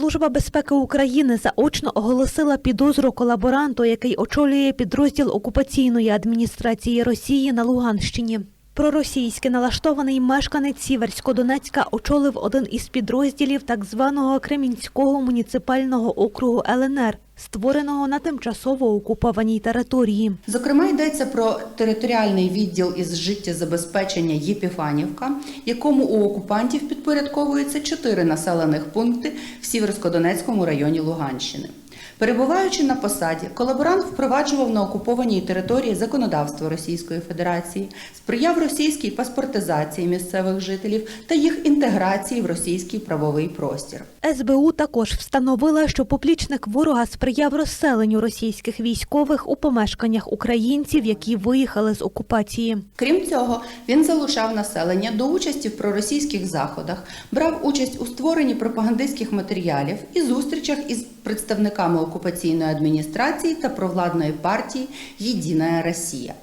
Служба безпеки України заочно оголосила підозру колаборанту, який очолює підрозділ окупаційної адміністрації Росії на Луганщині. Проросійськи налаштований мешканець Сіверсько-Донецька очолив один із підрозділів так званого Кремінського муніципального округу ЛНР, створеного на тимчасово окупованій території. Зокрема, йдеться про територіальний відділ із життєзабезпечення Єпіфанівка, якому у окупантів підпорядковується чотири населених пункти в Сіверсько-Донецькому районі Луганщини. Перебуваючи на посаді, колаборант впроваджував на окупованій території законодавство Російської Федерації, сприяв російській паспортизації місцевих жителів та їх інтеграції в російський правовий простір. СБУ також встановила, що поплічник ворога сприяв розселенню російських військових у помешканнях українців, які виїхали з окупації. Крім цього, він залучав населення до участі в проросійських заходах, брав участь у створенні пропагандистських матеріалів і зустрічах із представниками окупаційної адміністрації та провладної партії Єдина Росія.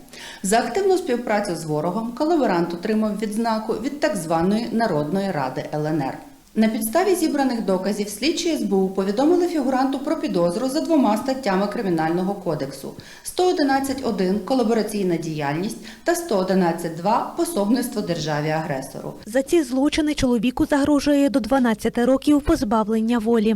За активну співпрацю з ворогом колаборант отримав відзнаку від так званої Народної ради ЛНР. На підставі зібраних доказів слідчі СБУ повідомили фігуранту про підозру за двома статтями Кримінального кодексу: 111.1 колабораційна діяльність та 111.2 пособництво державі агресору. За ці злочини чоловіку загрожує до 12 років позбавлення волі.